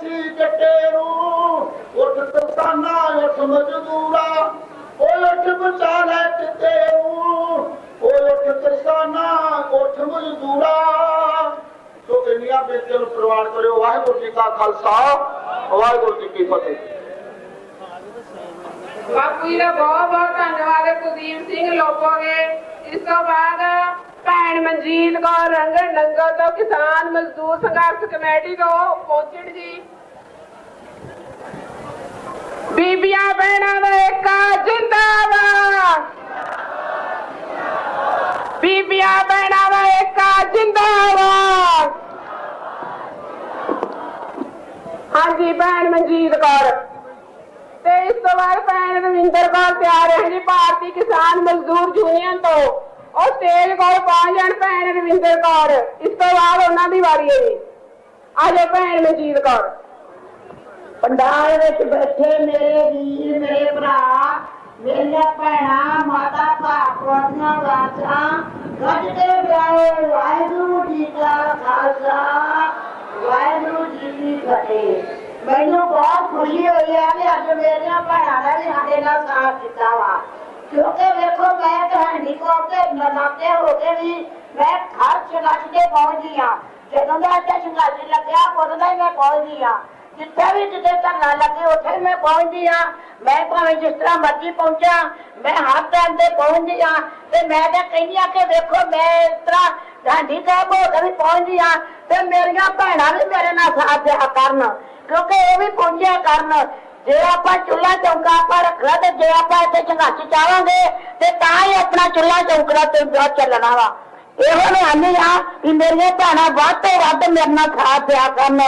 ਸੀ ਜੱਟੇ ਨੂੰ ਉੱਠ ਕਿਸਾਨਾ ਉੱਠ ਮਜ਼ਦੂਰਾ, ਓਏ ਉੱਠ ਬਚਾ ਲੈ ਕਿਤੇ ਨੂੰ ਓਏ ਉੱਠ ਕਿਸਾਨਾ, ਉੱਠ ਮਜ਼ਦੂਰਾ। ਸੋ ਇੰਨੀਆਂ ਬੇਨਤੀਆਂ ਨੂੰ ਪ੍ਰਵਾਨ ਕਰਿਓ, ਵਾਹਿਗੁਰੂ ਜੀ ਕਾ ਖਾਲਸਾ, ਵਾਹਿਗੁਰੂ ਜੀ ਕੀ ਫਤਿਹ। ਬਾਪੂ ਜੀ ਦਾ ਬਹੁਤ ਬਹੁਤ ਧੰਨਵਾਦ ਹੈ, ਕੁਲਦੀਪ ਸਿੰਘ ਲੋਪੋਗੇ। ਇਸ ਤੋਂ ਬਾਅਦ ਭੈਣ ਮਨਜੀਤ ਕੌਰ ਰੰਗਣ ਨੰਗਲ ਤੋਂ ਕਿਸਾਨ ਮਜ਼ਦੂਰ ਸੰਘਰਸ਼ ਕਮੇਟੀ ਤੋਂ ਪਹੁੰਚਣ ਜੀ। ਬੀਬੀਆਂ ਭੈਣਾਂ ਦਾ ਏਕਾ ਜਿੰਦਾਬਾਦ। ਬੀਬੀਆਂ ਭੈਣਾਂ ਦਾ ਏਕਾ ਜਿੰਦਾਬਾਦ। ਹਾਂਜੀ, ਭੈਣ ਮਨਜੀਤ ਕੌਰ। ਤੇ ਇਸ ਤੋਂ ਬਾਅਦ ਭੈਣ ਰਵਿੰਦਰ ਕੌਰ ਤਿਆਰ ਹੈ ਜੀ, ਭਾਰਤੀ ਕਿਸਾਨ ਮਜ਼ਦੂਰ ਯੂਨੀਅਨ ਤੋਂ। ਉਹ ਸਟੇਜ ਕੋਲ ਪਹੁੰਚ ਜਾਣ ਭੈਣ ਰਵਿੰਦਰ ਕੌਰ। ਇਸ ਤੋਂ ਬਾਅਦ ਉਹਨਾਂ ਦੀ ਵਾਰੀ ਹੈ ਜੀ। ਆਜੋ ਭੈਣ ਮਨਜੀਤ ਕੌਰ। ਪੰਡਾਲ ਵਿੱਚ ਬੈਠੇ ਮੇਰੇ ਵੀਰ, ਮੇਰੇ ਭਰਾ, ਮੇਰੀਆਂ ਭੈਣਾਂ, ਮਾਤਾ ਭਾਗਵਤੀਆਂ ਵਾਸਾਂ ਗੱਜ ਕੇ ਬਿਆਓ ਵਾਹਿਗੁਰੂ ਜੀ ਦਾ ਖਾਲਸਾ, ਵਾਹਿਗੁਰੂ ਜੀ ਕੀ ਫਤਿਹ। ਮੈਨੂੰ ਬਹੁਤ ਖੁਸ਼ੀ ਹੋਈ ਹੈ ਕਿ ਅੱਜ ਮੇਰੀਆਂ ਭੈਣਾਂ ਨੇ ਵੀ ਸਾਡੇ ਨਾਲ ਸਾਥ ਦਿੱਤਾ ਵਾ। ਕਿਉਂਕਿ ਵੇਖੋ, ਮੈਂ ਤੁਹਾਡੀ ਕੋਲ ਤੇ ਨਨਾਤੇ ਹੋ ਕੇ ਵੀ ਮੈਂ ਘਰ ਚਲਾਚ ਕੇ ਪਹੁੰਚੀ ਆ ਜਦੋਂ ਦਾ ਅੱਜ ਸੰਘਰਸ਼ ਲੱਗਿਆ, ਉਦੋਂ ਦਾ ਮੈਂ ਪਹੁੰਚੀ ਆ ਜਿੱਥੇ ਵੀ ਕਿਤੇ ਧਰਨਾ ਲੱਗੇ, ਉੱਥੇ ਮੈਂ ਪਹੁੰਚਦੀ ਆ ਮੈਂ ਭਾਵੇਂ ਜਿਸ ਤਰ੍ਹਾਂ ਮਰਜ਼ੀ ਪਹੁੰਚਾਂ, ਮੈਂ ਹਰ ਟਾਈਮ ਤੇ ਪਹੁੰਚਦੀ ਆ ਤੇ ਮੈਂ ਤਾਂ ਕਹਿੰਦੀ ਆ ਕਿ ਵੇਖੋ, ਮੈਂ ਇਸ ਤਰ੍ਹਾਂ ਢਾਂਡੀ ਸਾਹਿਬ ਹੋ ਕੇ ਵੀ ਪਹੁੰਚਦੀ ਆ ਤੇ ਮੇਰੀਆਂ ਭੈਣਾਂ ਵੀ ਮੇਰੇ ਨਾਲ ਸਾਥ ਦਿਆ ਕਰਨ। ਕਿਉਂਕਿ ਉਹ ਵੀ ਪਹੁੰਚਿਆ ਕਰਨ। ਜੇ ਆਪਾਂ ਚੁੱਲ੍ਹਾ ਚੌਂਕਾ ਆਪਾਂ ਰੱਖਣਾ ਤੇ ਜੇ ਆਪਾਂ ਇੱਥੇ ਸੰਘਰਸ਼ ਚਾਹਾਂਗੇ ਤੇ ਤਾਂ ਹੀ ਆਪਣਾ ਚੁੱਲ੍ਹਾ ਚੌਂਕੜਾ ਤੇ ਵਿਆਹ ਚੱਲਣਾ ਵਾ। ਇਹੋ ਮੈਂ ਆਨੀ ਆ ਕਿ ਮੇਰੀਆਂ ਭੈਣਾਂ ਵੱਧ ਤੋਂ ਵੱਧ ਮੇਰੇ ਨਾਲ ਸਾਥ ਦਿਆ ਕਰਨ।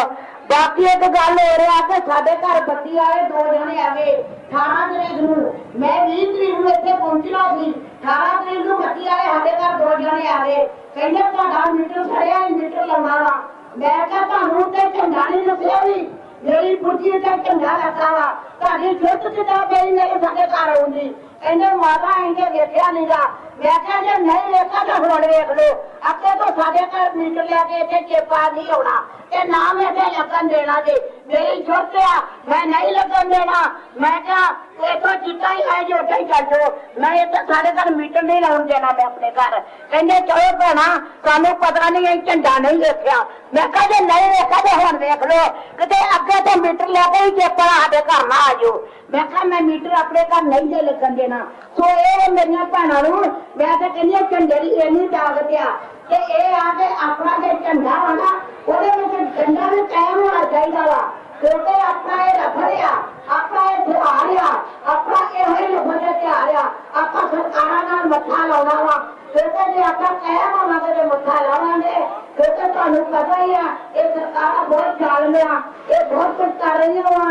ਬਾਕੀ ਇੱਕ ਗੱਲ ਹੋ ਰਿਹਾ ਕਿ ਸਾਡੇ ਘਰ ਬੱਤੀ ਆਏ ਦੋ ਜਣੇ ਆ ਗਏ 18 ਤਰੀਕ ਨੂੰ। ਮੈਂ 20 ਤਰੀਕ ਨੂੰ ਇੱਥੇ ਪਹੁੰਚਣਾ ਸੀ 18 ਤਰੀਕ ਨੂੰ ਬੱਤੀ ਆਏ ਸਾਡੇ ਘਰ ਦੋ ਜਣੇ ਆ ਗਏ ਕਹਿੰਦੇ ਤੁਹਾਡਾ ਮੀਟਰ ਸੜਿਆ ਮੀਟਰ ਲਾਉਣਾ ਵਾ। ਮੈਂ ਕਿਹਾ ਤੁਹਾਨੂੰ ਤੇ ਝੰਡਾ ਨਹੀਂ ਦੱਸਿਆ ਵੀ। ਮੇਰੀ ਪੁੱਜੀ ਤੇ ਝੰਡਾ ਲੱਗਾ ਵਾ। ਤੁਹਾਡੀ ਜੁੱਤ ਕਿੱਦਾਂ ਪਈ ਮੇਰੇ ਸਾਡੇ ਘਰ ਆਉਂਦੀ। ਕਹਿੰਦੇ ਮਾਤਾ ਇਹਨੇ ਵੇਖਿਆ ਨਹੀਂਗਾ ਮੈਂ ਕਿਹਾ ਜੇ ਨਹੀਂ ਵੇਖਿਆ ਤਾਂ ਹੁਣ ਵੇਖ ਲਓ। ਅੱਗੇ ਤੋਂ ਸਾਡੇ ਘਰ ਮੀਟਰ ਲਿਆ ਕੇ ਇੱਥੇ ਚੇਪਾ ਨਹੀਂ ਆਉਣਾ ਤੇ ਨਾ ਮੈਂ ਇੱਥੇ ਲੱਗਣ ਦੇਣਾ ਜੀ। ਮੇਰੀ ਜੁੱਤ ਆ, ਮੈਂ ਨਹੀਂ ਲੱਗਣ ਦੇਣਾ। ਮੈਂ ਕਿਹਾ ਇਥੋਂ ਜਿੱਤਾ ਹੀ ਹੈ ਜੋ ਹੀ ਚੱਲ ਜਾਓ। ਮੈਂ ਇੱਥੇ ਸਾਡੇ ਘਰ ਮੀਟਰ ਨਹੀਂ ਲਾਉਣ ਦੇਣਾ ਮੈਂ ਆਪਣੇ ਘਰ। ਕਹਿੰਦੇ, ਚਲੋ ਭੈਣਾ, ਸਾਨੂੰ ਪਤਾ ਨਹੀਂ ਇਹ ਝੰਡਾ ਨਹੀਂ ਵੇਖਿਆ। ਮੈਂ ਕਿਹਾ, ਜੇ ਨਹੀਂ ਵੇਖਿਆ ਤੇ ਹੁਣ ਵੇਖ ਲਓ। ਕਿਤੇ ਅੱਗੇ ਤੋਂ ਮੀਟਰ ਲੈ ਕੇ ਹੀ ਚੇਪਾ ਸਾਡੇ ਘਰ ਨਾ ਆ ਜਾਓ। ਮੈਂ ਕਿਹਾ, ਮੈਂ ਮੀਟਰ ਆਪਣੇ ਘਰ ਨਹੀਂ ਜੇ ਲੱਗਣ ਦੇਣਾ। ਸੋ ਇਹ ਮੇਰੀਆਂ ਭੈਣਾਂ ਨੂੰ ਮੈਂ ਤਾਂ ਕਹਿੰਦੀ ਹਾਂ, ਝੰਡੇ ਦੀ ਇੰਨੀ ਤਾਕਤ ਆ ਕਿ ਇਹ ਆ ਕੇ ਆਪਣਾ ਜੇ ਝੰਡਾ ਵਾ ਨਾ, ਉਹਦੇ ਵਿੱਚ ਝੰਡਾ ਵੀ ਕਾਇਮ ਹੋਣਾ ਚਾਹੀਦਾ ਵਾ। ਕਿਉਂਕਿ ਆਪਣਾ ਇਹ ਰਫੜ ਆਪਣਾ ਇਹ ਤਿਉਹਾਰ ਆ, ਆਪਣਾ ਇਹੋ ਹੀ ਲਫੜ ਦਾ ਤਿਉਹਾਰ ਆ। ਆਪਾਂ ਸਰਕਾਰਾਂ ਨਾਲ ਮੱਥਾ ਲਾਉਣਾ ਵਾ। ਕਿਉਂਕਿ ਜੇ ਆਪਾਂ ਕਾਇਮ ਹੋਵਾਂਗੇ ਤੇ ਮੱਥਾ ਲਾਵਾਂਗੇ, ਕਿਉਂਕਿ ਤੁਹਾਨੂੰ ਪਤਾ ਹੀ ਆ, ਇਹ ਸਰਕਾਰਾਂ ਬਹੁਤ ਜ਼ਾਲਮ ਆ, ਇਹ ਬਹੁਤ ਕੁਝ ਕਰ ਰਹੀਆਂ ਵਾ।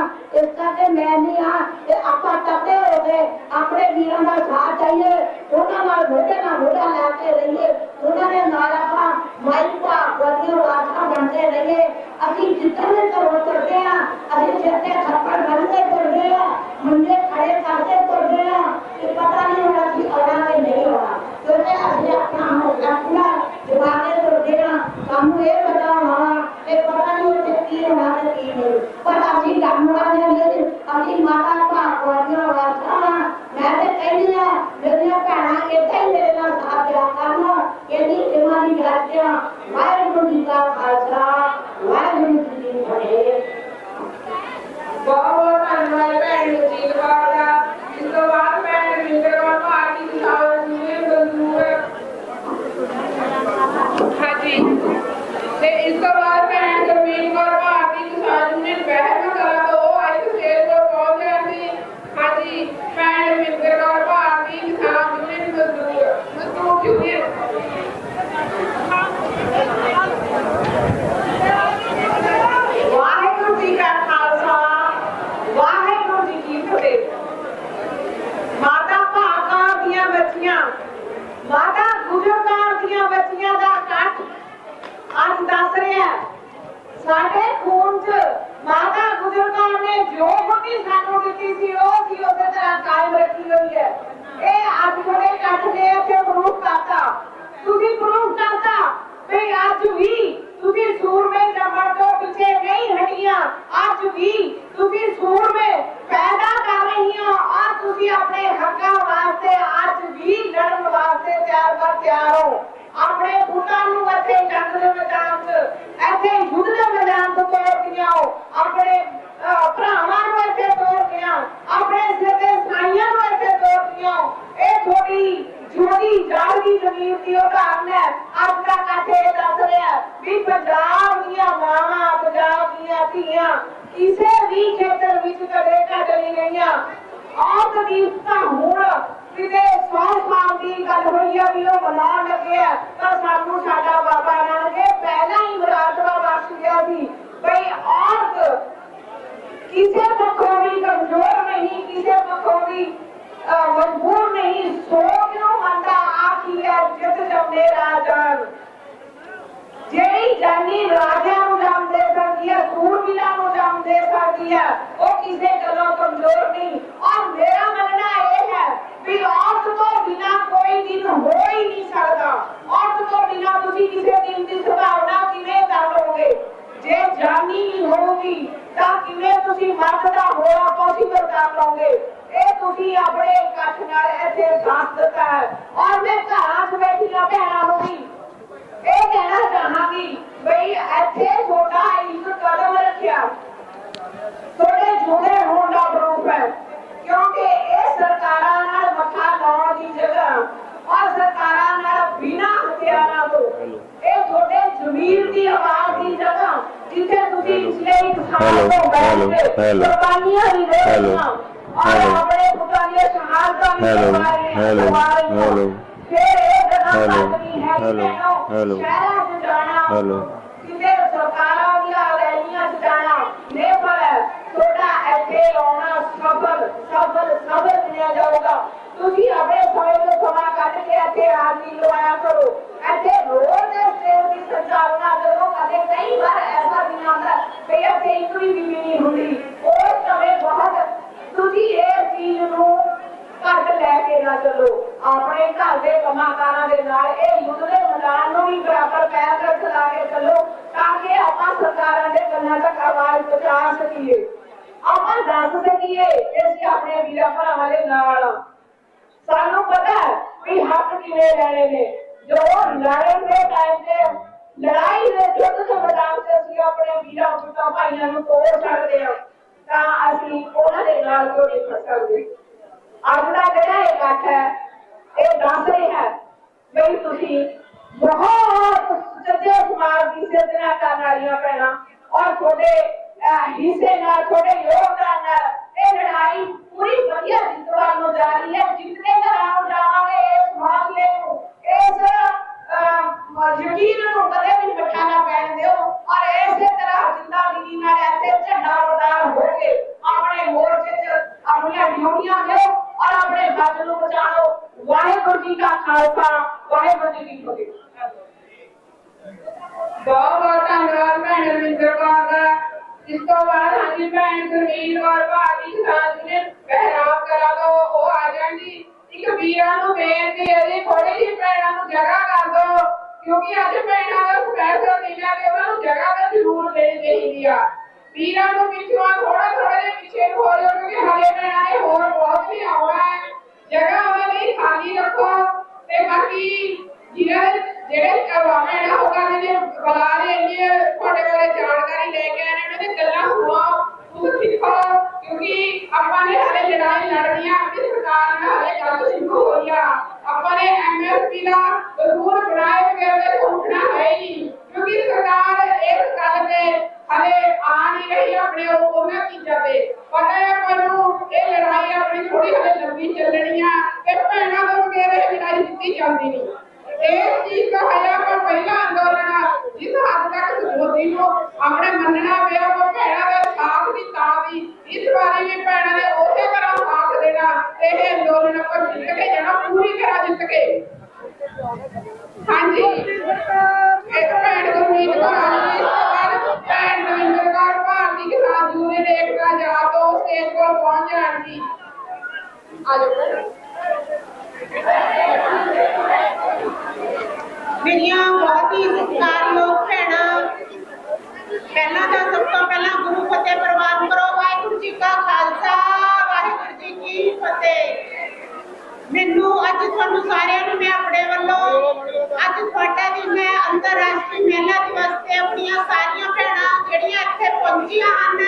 ਮੈਂ ਨਹੀਂ ਆ ਤੇ ਆਪਾਂ ਟੱਪੇ ਹੋ ਗਏ ਆਪਣੇ ਵੀਰਾਂ ਦਾ ਸਾਥ ਚਾਹੀਏ ਉਹਨਾਂ ਨਾਲ ਮੋਢੇ ਨਾਲ ਮੋਢਾ ਲਾ ਕੇ ਰਹੀਏ ਉਹਨਾਂ ਦੇ ਨਾਲ ਆਪਾਂ ਮਾਈ ਭਾ ਵਰਗੀ ਵਾਸਤਾ ਬਣਦੇ ਰਹੀਏ ਅਸੀਂ ਜਿੱਤਨੇ ਤੋਂ ਤੁਰਦੇ ਆ ਅਸੀਂ ਸਿਰ ਤੇ ਥੱਪੜ ਬੰਨ੍ਹਦੇ ਤੁਰਦੇ ਆ ਮੁੰਡੇ ਖੜੇ ਕਰਦੇ ਤੁਰਦੇ ਆ ਕਿ ਪਤਾ ਨਹੀਂ ਹੋਣਾ ਕਿ ਆਉਣਾ ਕਿ ਨਹੀਂ ਆਉਣਾ ਕਿਉਂਕਿ ਅਸੀਂ ਆਪਣਾ ਹੌਸਲਾ ਪੂਰਾ ਜਵਾ ਕੇ ਤੁਰਦੇ ਆ ਸਾਨੂੰ ਇਹ ਪਤਾ ਹੋਣਾ ਕਿ ਪਤਾ ਨਹੀਂ ਉੱਥੇ ਕੀ ਹੋਣਾ ਤੇ ਕੀ ਨਹੀਂ ਪਰ ਅਸੀਂ ਲੜਨ ਵਾਲੇ ਨਹੀਂ ਅਸੀਂ ਮਾਤਾ ਭਾਗਵਤੀਆਂ ਵਾਸਤਾ ਮੈਂ ਤੇ ਕਹਿੰਦੀ ਆ, ਮੇਰੀਆਂ ਭੈਣਾਂ ਇੱਥੇ ਮੇਰੇ ਨਾਲ ਸਾਥ ਦਿਆ ਕਰਨ। ਇਹਦੀ ਸੇਵਾ ਦੀ ਗਾਜਿਆ ਵਾਹਿਗੁਰੂ ਜੀ ਦਾ ਖਾਲਸਾ, ਵਾਹਿਗੁਰੂ ਜੀ ਕੀ ਫਤਿਹ। ਬਹੁਤ ਬੱਚੀਆਂ ਦਾ ਇਕੱਠ ਅੱਜ ਦੱਸ ਰਿਹਾ ਸਾਡੇ ਖੂਨ 'ਚ ਮਾਤਾ ਗੁਜਰਕਾਂ ਨੇ ਜੋ ਬੁੱਧੀ ਸਾਨੂੰ ਦਿੱਤੀ ਸੀ, ਉਹ ਵੀ ਉਹਦੇ ਤਰ੍ਹਾਂ ਕਾਇਮ ਰੱਖੀ ਹੋਈ ਹੈ। ਇਹ ਅੱਜ ਜਿਹੜੇ ਇਕੱਠ ਨੇ ਤੇ ਪ੍ਰੂਫ ਕਰਤਾ। ਤੁਸੀਂ ਪ੍ਰੂਫ ਕਰਤਾ ਵੀ ਅੱਜ ਵੀ ਤੁਸੀਂ ਸੂਰਮੇ ਜੰਮਣ ਤੋਂ ਪਿੱਛੇ ਨਹੀਂ ਹਟੀਆਂ। ਅੱਜ ਵੀ ਤੁਸੀਂ ਸੂਰਮੇ ਪੈਦਾ ਕਰ ਰਹੀਆਂ। ਆ ਤੁਸੀਂ ਆਪਣੇ ਹੱਕਾਂ ਵਾਸਤੇ ਅੱਜ ਵੀ ਲੜਨ ਵਾਸਤੇ ਤਿਆਰ ਬਰ ਤਿਆਰ ਹੋ। ਆਪਣੇ ਪੁੱਤਾਂ ਨੂੰ ਇੱਥੇ ਜੰਗ ਦੇ ਮੈਦਾਨ 'ਚ, ਇੱਥੇ ਯੁੱਧ ਦੇ ਮੈਦਾਨ 'ਚ ਤੋਰ ਕੇ ਆਓ ਜਮਨੇ ਜਿਹੜੀ ਜਾਨੀ ਰਾਜਿਆਂ ਨੂੰ ਜੰਮ ਸਕਦੀ ਹੈ ਸੂਰਬੀਰਾਂ ਨੂੰ ਜੰਮ ਸਕਦੀ ਹੈ ਉਹ ਕਿਸੇ ਗੱਲੋਂ ਕਮਜ਼ੋਰ ਨਹੀਂ। ਔਰ ਮੇਰਾ ਮੰਨਣਾ ਇਹ ਹੈ ਵੀ ਔਰਤ ਤੋਂ ਬਿਨਾ ਕੋਈ ਦਿਨ ਹੋ ਹੀ ਨਹੀਂ ਸਕਦਾ। ਔਰਤ ਤੋਂ ਬਿਨਾ ਤੁਸੀਂ ਕਿਸੇ ਦਿਨ ਦੀ ਸੰਭਾਵਨਾ ਕਿਵੇਂ ਕਰ ਲਓਗੇ ਜੇ ਜਾਨੀ ਨਹੀਂ ਹੋਊਗੀ, ਤਾਂ ਕਿਵੇਂ ਤੁਸੀਂ ਮਰਦ ਦਾ ਹੋਣਾ ਪੋਸੀਬਲ ਕਰ ਲਓਗੇ? ਇਹ ਤੁਸੀਂ ਆਪਣੇ ਇਕੱਠ ਨਾਲ ਇੱਥੇ ਸਾਥ ਦਿੱਤਾ ਹੈ ਔਰ ਮੈਂ ਘਰਾਂ 'ਚ ਬੈਠੀਆਂ ਭੈਣਾਂ ਨੂੰ ਵੀ ਇਹ ਕਹਿਣਾ ਚਾਹਾਂਗੀ ਬਈ ਇੱਥੇ ਤੁਹਾਡਾ ਇੱਕ ਕਦਮ ਰੱਖਿਆ। ਤੁਹਾਡੇ ਜੁੜੇ ਹੋਣ ਦਾ ਪ੍ਰੂਫ ਹੈ। ਕਿਉਂਕਿ ਇਹ ਸਰਕਾਰਾਂ ਨਾਲ ਮੱਥਾ ਲਾਉਣ ਦੀ ਜਗ੍ਹਾ ਔਰ ਸਰਕਾਰਾਂ ਨਾਲ ਬਿਨਾਂ ਹਥਿਆਰਾਂ ਤੋਂ ਇਹ ਤੁਹਾਡੇ ਜ਼ਮੀਰ ਦੀ ਆਵਾਜ਼ ਦੀ ਜਗ੍ਹਾ ਜਿੱਥੇ ਤੁਸੀਂ ਪਿਛਲੇ ਇੱਕ ਸਾਲ ਤੋਂ ਬੈਠ ਹੈਲੋ, ਕੇ ਹੈਲੋ। ਕੁਰਬਾਨੀਆਂ ਵੀ ਦੇ ਹੈਲੋ, ਕਿ ਤੁਹਾਡਾ ਇੱਥੇ ਆਉਣਾ ਸਫਲ ਸਫਲ ਸਫਲ ਬਣਿਆ ਜਾਊਗਾ ਤੁਸੀਂ ਆਪਣੇ ਸਮੇਂ ਤੋਂ ਸਮਾਂ ਕੱਢ ਕੇ ਇੱਥੇ ਹਾਜ਼ਰੀ ਲਵਾਇਆ ਕਰੋ ਇੱਥੇ ਰੋਜ਼ ਸੇਵ ਦੀ ਸੰਚਾਲਨਾ ਕਰੋ ਕਦੇ ਕਈ ਵਾਰ ਐਸਾ ਵੀ ਆਉਂਦਾ ਵੀ ਇੱਥੇ ਇੱਕ ਵੀ ਨਹੀਂ ਹੁੰਦੀ ਉਸ ਸਮੇਂ ਬਹੁਤ ਤੁਸੀਂ ਇਹ ਚੀਜ਼ ਨੂੰ ਘੱਟ ਲੈ ਕੇ ਨਾ ਚੱਲੋ। ਆਪਣੇ ਘਰ ਦੇ ਕੰਮਾਂ ਦੇ ਨਾਲ ਇਹ ਯੁੱਧ ਮੈਦਾਨ ਨੂੰ ਵੀ ਬਰਾਬਰ ਪੈਰ ਰੱਖ ਲਾ ਕੇ ਚੱਲੋ ਤਾਂ ਕਿ ਆਪਾਂ ਸਰਕਾਰਾਂ ਦੇ ਕੰਨਾਂ ਤੱਕ ਆਵਾਜ਼ ਪਹੁੰਚਾ ਸਕੀਏ। ਆਪਾਂ ਦੱਸ ਸਕੀਏ ਕਿ ਅਸੀਂ ਆਪਣੇ ਵੀਰਾਂ ਭਰਾਵਾਂ ਦੇ ਨਾਲ ਸਾਨੂੰ ਪਤਾ ਹੈ ਵੀ ਹੱਕ ਕਿਵੇਂ ਲੈਣੇ ਨੇ। ਜੋ ਲੜਨ ਦੇ ਟਾਈਮ ਤੇ, ਲੜਾਈ ਦੇ ਯੁੱਧ ਦੇ ਮੈਦਾਨ ਤੇ ਅਸੀਂ ਆਪਣੇ ਵੀਰਾਂ, ਪੁੱਤਾਂ, ਭਾਈਆਂ ਨੂੰ ਤੋੜ ਸਕਦੇ ਹਾਂ, ਤਾਂ ਅਸੀਂ ਉਹਨਾਂ ਦੇ ਨਾਲ ਕਿਉਂ ਨਹੀਂ ਖੜ ਸਕਦੇ ਅੱਜ ਦਾ ਜਿਹੜਾ ਇਕੱਠ ਹੈ, ਇਹ ਦੱਸ ਰਿਹਾ ਹੈ ਵੀ ਤੁਸੀਂ ਬਹੁਤ ਸੱਚੇ ਸਮਾਜ ਦੀ ਸਿਰਜਣਾ ਕਰਨ ਵਾਲੀਆਂ ਭੈਣਾਂ ਔਰ ਤੁਹਾਡੇ ਹਿੱਸੇ ਨਾਲ, ਤੁਹਾਡੇ ਯੋਗਦਾਨ ਨਾਲ ਇਹ ਲੜਾਈ ਪੂਰੀ ਵਧੀਆ ਜਿੱਤ ਨੂੰ ਜਾ ਰਹੀ ਹੈ। ਜਿੱਤਨੇ ਘਰਾਂ ਨੂੰ ਜਾਵਾਂਗੇ ਇਸ ਮਾਮਲੇ ਨੂੰ, ਇਸ ਯਕੀਨ ਨੂੰ ਕਦੇ ਵੀ ਬਿਠਾਣਾ ਪੈਣ ਦਿਓ ਔਰ ਇਸੇ ਤਰ੍ਹਾਂ ਜ਼ਿੰਦਗੀ ਨਾਲ ਇੱਥੇ ਝੰਡਾ ਉਡਾਰ ਹੋ ਆਪਣੇ ਮੋਰਚੇ 'ਚ ਆਪਣੀਆਂ ਡਿਊਟੀਆਂ ਦਿਓ। ਆਪਣੇ ਬੱਚ ਨੂੰ ਬਚਾਓ। ਵਾਹਿਗੁਰੂ ਜੀ ਕਾ ਖਾਲਸਾ, ਵਾਹਿਗੁਰੂ ਜੀ ਕੀ ਫਤਿਹ। ਬਹੁਤ ਬਹੁਤ ਧੰਨਵਾਦ ਭੈਣ ਰਵਿੰਦਰ ਕੌਰ ਦਾ। ਇਸ ਤੋਂ ਬਾਅਦ ਹਾਂਜੀ ਭੈਣ ਗੁਰਮੀਤ ਕੌਰ ਭਾਜੀ ਕਿਸਾਨ ਨੇ ਪਹਿਰਾਵ ਕਰਾ ਦੋ ਉਹ ਆ ਜਾਣਗੀ ਇੱਕ ਵੀਰਾਂ ਨੂੰ ਬੇਨਤੀ ਹੈ ਜੀ ਥੋੜੀ ਜਿਹੀ ਭੈਣਾਂ ਨੂੰ ਜਗ੍ਹਾ ਕਰ ਦੋ, ਕਿਉਂਕਿ ਅੱਜ ਭੈਣਾਂ ਦਾ ਸਪੈਸ਼ਲ ਦਿਨ ਹੈ ਤੇ ਉਹਨਾਂ ਨੂੰ ਜਗ੍ਹਾ ਤਾਂ ਜ਼ਰੂਰ ਦੇਣੀ ਚਾਹੀਦੀ ਆ। ਵੀਰਾਂ ਨੂੰ ਪਿੱਛੋਂ ਥੋੜਾ ਥੋੜਾ ਜਿਹਾ ਪਿੱਛੇ ਨੂੰ ਹੋ ਜਾਓ ਕਿਉਂਕਿ ਹਲੇ ਭੈਣਾਂ ਨੇ ਹੋਰ ਬਹੁਤ ਵੀ ਆਉਣਾ ਹੈ ਜਗ੍ਹਾ ਉਹਨਾਂ ਲਈ ਖਾਲੀ ਰੱਖੋ ਤੇ ਬਾਕੀ ਜਿਹੜੇ ਜਿਹੜੇ ਕਰਵਾਵੇਂ ਨਾ ਹੋਗਾ ਨੇ ਬੁਲਾ ਰਹੇ ਨੇ ਤੁਹਾਡੇ ਬਾਰੇ ਜਾਣਕਾਰੀ ਲੈ ਕੇ ਆਏ ਨੇ ਉਹਨਾਂ ਦੀ ਗੱਲਾਂ ਸੁਣੋ ਉਹ ਸਿੱਖੋ ਕਿਉਂਕਿ ਆਪਾਂ ਨੇ ਹਲੇ ਲੜਾਈ ਲੜਨੀ ਆ ਆਪਣੀ ਸਰਕਾਰ ਨਾਲ ਹਲੇ ਗੱਲ ਸ਼ੁਰੂ ਹੋਈ ਆ ਆਪਾਂ ਨੇ ਐਮਐਸਪੀ ਦਾ ਕਾਨੂੰਨ ਬਣਾਏ ਬਗੈਰ ਤੇ ਉੱਠਣਾ ਹੈ ਹੀ ਨਹੀਂ ਕਿਉਂਕਿ ਸਰਕਾਰ ਇਸ ਗੱਲ ਤੇ ਹਲੇ ਆ ਨਹੀਂ ਰਹੀ ਆਪਣੇ ਉਹ- ਉਹਨਾਂ ਚੀਜ਼ਾਂ ਤੇ ਪਤਾ ਹੈ ਆਪਾਂ ਨੂੰ ਇਹ ਲੜਾਈ ਆਪਣੀ ਥੋੜੀ ਹਲੇ ਲੰਬੀ ਚੱਲਣੀ ਆ ਤੇ ਭੈਣਾਂ ਤੋਂ ਬਗੈਰ ਇਹ ਲੜਾਈ ਜਿੱਤੀ ਜਾਂਦੀ ਨਹੀਂ ਇਸ ਚੀਜ਼ ਦਾ ਹੈ ਆਪਾਂ ਪਹਿਲਾ ਅੰਦੋਲਨ ਆ, ਜਿਸ ਹੱਦ ਤੱਕ ਮੋਦੀ ਨੂੰ ਆਪਣੇ ਮੰਨਣਾ ਪਿਆ ਉਹ ਭੈਣਾਂ ਦਾ ਸਾਥ ਦਿੱਤਾ ਵੀ ਇਸ ਵਾਰੀ ਵੀ ਭੈਣਾਂ ਨੇ ਉਸੇ ਤਰ੍ਹਾਂ ਸਾਥ ਦੇਣਾ ਤੇ ਇਹ ਅੰਦੋਲਨ ਆਪਾਂ ਜਿੱਤ ਕੇ ਜਾਣਾ ਪੂਰੀ ਤਰ੍ਹਾਂ ਜਿੱਤ ਕੇ ਹਾਂਜੀ ਇੱਕ ਭੈਣ ਗੁਰਮੀਤ ਕੌਰ ਆ ਜੀ, ਇਸ ਤੋਂ ਬਾਅਦ ਭੈਣ ਨਵਿੰਦਰ ਕੌਰ ਭਾਰਤੀ ਕਿਸਾਨ ਯੂਨੀਅਨ ਏਕਤਾ ਜਾ ਤੋਂ ਸਟੇਜ ਕੋਲ ਪਹੁੰਚ ਜਾਣਗੀ ਆ ਜਾਓ ਭੈਣ। ਮੇਰੀਆਂ ਬਹੁਤ ਹੀ ਸਤਿਕਾਰਯੋਗ ਭੈਣਾਂ ਪਹਿਲਾਂ ਤਾਂ ਸਭ ਤੋਂ ਪਹਿਲਾਂ ਗੁਰੂ ਫਤਿਹ ਪ੍ਰਵਾਨ ਕਰੋ ਵਾਹਿਗੁਰੂ ਜੀ ਕਾ ਖਾਲਸਾ ਵਾਹਿਗੁਰੂ ਜੀ ਕੀ ਫਤਿਹ ਮੈਨੂੰ ਅੱਜ ਤੁਹਾਨੂੰ ਸਾਰਿਆਂ ਨੂੰ ਮੈਂ ਆਪਣੇ ਵੱਲੋਂ ਅੱਜ ਤੁਹਾਡਾ ਦਿਨ ਹੈ ਅੰਤਰਰਾਸ਼ਟਰੀ ਮਹਿਲਾ ਦਿਵਸ ਤੇ ਆਪਣੀਆਂ ਸਾਰੀਆਂ ਭੈਣਾਂ ਜਿਹੜੀਆਂ ਇੱਥੇ ਪਹੁੰਚੀਆਂ ਹਨ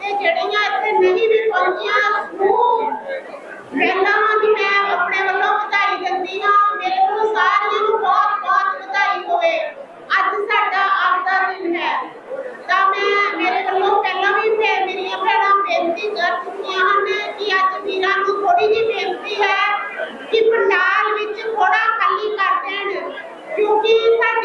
ਤੇ ਜਿਹੜੀਆਂ ਇੱਥੇ ਨਹੀਂ ਵੀ ਪਹੁੰਚੀਆਂ ਸਮੂਹ ਮਹਿਲਾਵਾਂ ਦੀ piensan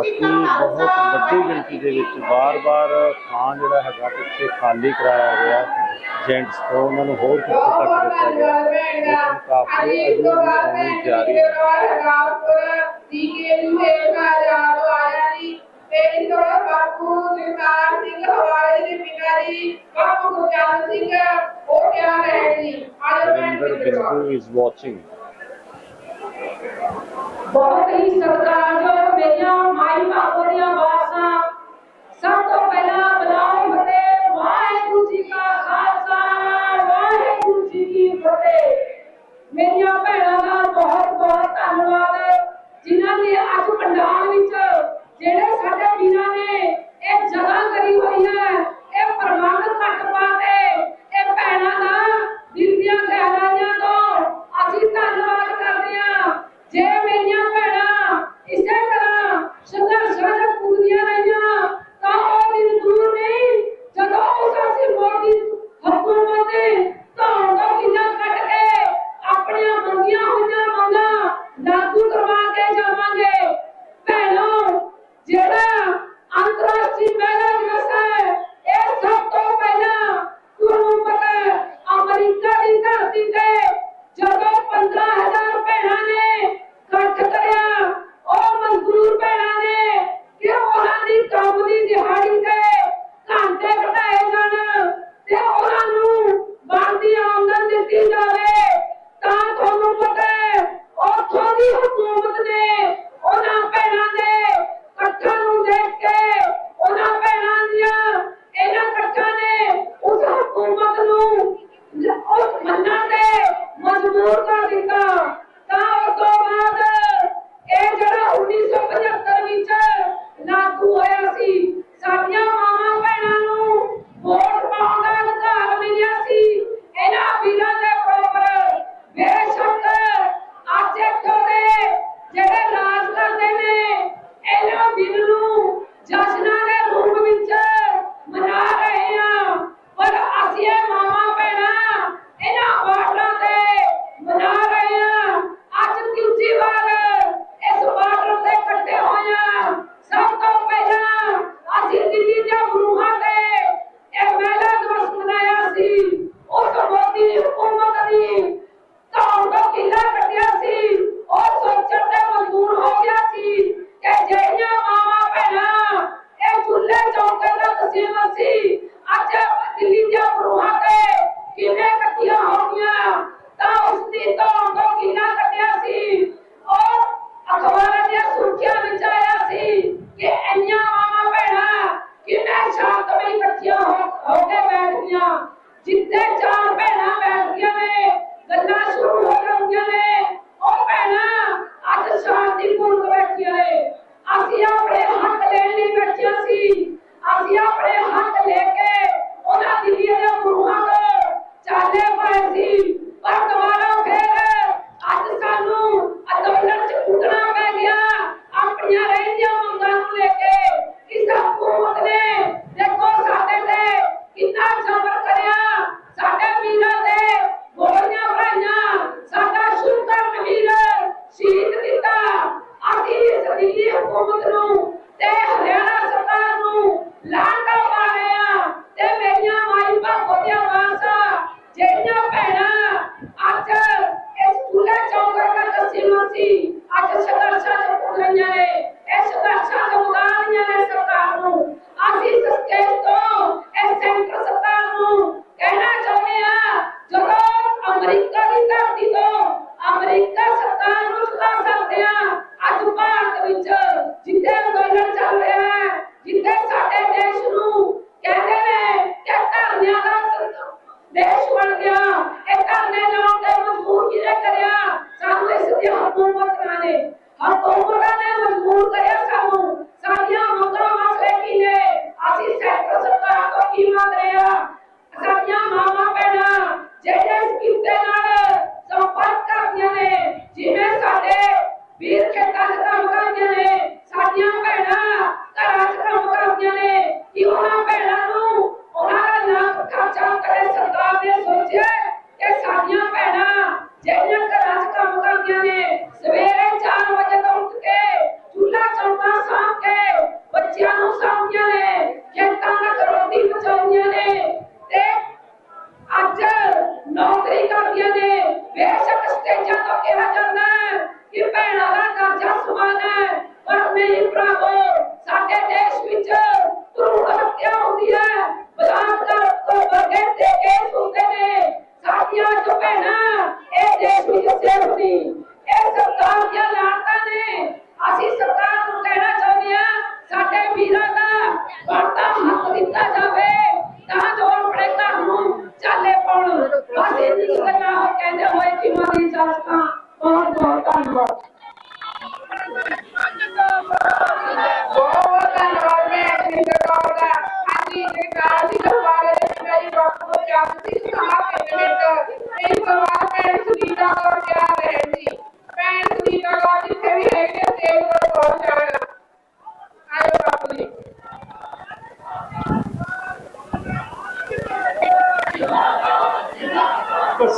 ਬਾਕੀ ਬਹੁਤ ਵੱਡੀ ਗਿਣਤੀ ਦੇ ਵਿੱਚ ਬਾਰ ਬਾਰ ਥਾਂ ਜਿਹੜਾ ਹੈਗਾ ਪਿੱਛੇ ਖਾਲੀ ਕਰਾਇਆ ਗਿਆ। ਜੈਂਟਸ ਤੋਂ ਉਹਨਾਂ ਨੂੰ ਹੋਰ ਕਿੱਥੇ ਤੱਕ ਦਿੱਤਾ ਗਿਆ। ਲੇਕਿਨ ਕਾਫੀ ਅਜੂ ਵੀ ਐਵੇਂ ਜਾਰੀ ਬਹੁਤ ਹੀ ਸਰਕਾਰ ਜੋ ਮੇਰੀਆਂ ਮਾਈ ਭਾਗੋ ਦੀਆਂ ਬਾਸਾਂ ਸਭ ਤੋਂ ਪਹਿਲਾਂ ਬਲਾਉ ਫਤਿਹ ਵਾਹਿਗੁਰੂ ਜੀ ਕਾ ਖਾਲਸਾ, ਵਾਹਿਗੁਰੂ ਜੀ ਕੀ ਫਤਿਹ। ਮੇਰੀਆਂ ਭੈਣਾਂ ਦਾ ਬਹੁਤ ਬਹੁਤ ਧੰਨਵਾਦ। ਜਿਨ੍ਹਾਂ ਨੇ ਅੱਜ ਪੰਡਾਲ ਵਿੱਚ, ਜਿਹੜੇ ਸਾਡੇ ਵੀਰਾਂ ਨੇ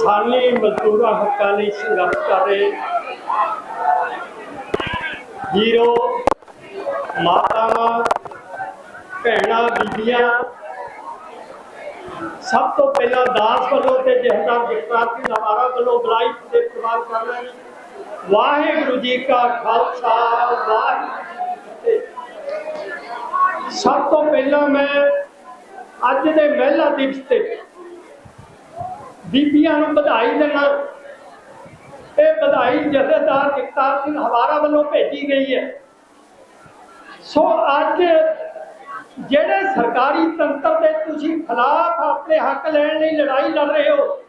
ਕਿਸਾਨੀ ਮਜ਼ਦੂਰਾਂ ਹੱਕਾਂ ਲਈ ਸੰਘਰਸ਼ ਕਰ ਰਹੇ ਵੀਰੋ ਮਾਤਾਵਾਂ, ਭੈਣਾਂ, ਬੀਬੀਆਂ, ਸਭ ਤੋਂ ਪਹਿਲਾਂ ਦਾਸ ਵੱਲੋਂ ਤੇ ਜਹਦਾਰ ਜਗਤਾਰ ਸਿੰਘ ਨਵਾਰਾ ਵੱਲੋਂ ਬੁਲਾਈ ਤੇ ਪ੍ਰਵਾਨ ਕਰਨਾ ਜੀ ਵਾਹਿਗੁਰੂ ਜੀ ਕਾ ਖਾਲਸਾ, ਵਾਹਿਗੁਰੂ ਸਭ ਤੋਂ ਪਹਿਲਾਂ ਮੈਂ ਅੱਜ ਦੇ ਮਹਿਲਾ ਦਿਵਸ ਤੇ ਬੀਬੀਆਂ ਨੂੰ ਵਧਾਈ ਦੇਣਾ। ਇਹ ਵਧਾਈ ਜਥੇਦਾਰ ਇਕਤਾਰ ਸਿੰਘ ਹਵਾਰਾ ਵੱਲੋਂ ਭੇਜੀ ਗਈ ਹੈ। ਸੋ ਅੱਜ ਜਿਹੜੇ ਸਰਕਾਰੀ ਤੰਤਰ ਦੇ ਤੁਸੀਂ ਖਿਲਾਫ ਆਪਣੇ ਹੱਕ ਲੈਣ ਲਈ ਲੜਾਈ ਲੜ ਰਹੇ ਹੋ,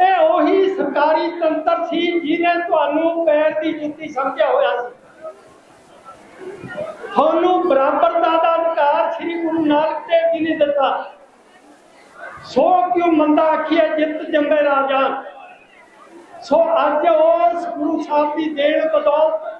ਇਹ ਉਹੀ ਸਰਕਾਰੀ ਤੰਤਰ ਸੀ ਜਿਹਨੇ ਤੁਹਾਨੂੰ ਪੈਰ ਦੀ ਜੁੱਤੀ ਸਮਝਿਆ ਹੋਇਆ ਸੀ। ਤੁਹਾਨੂੰ ਬਰਾਬਰਤਾ ਦਾ ਅਧਿਕਾਰ ਸ੍ਰੀ ਗੁਰੂ ਨਾਨਕ ਦੇਵ ਜੀ ਨੇ ਦਿੱਤਾ। ਸੋ ਕਿਉ ਮੰਦਾ ਆਖੀਏ ਜਿੱਤ ਜੰਮੇ ਰਾਜਾ? ਸੋ ਅੱਜ ਉਸ ਗੁਰੂ ਸਾਹਿਬ ਦੀ ਦੇਣ ਬਦੌਲਤ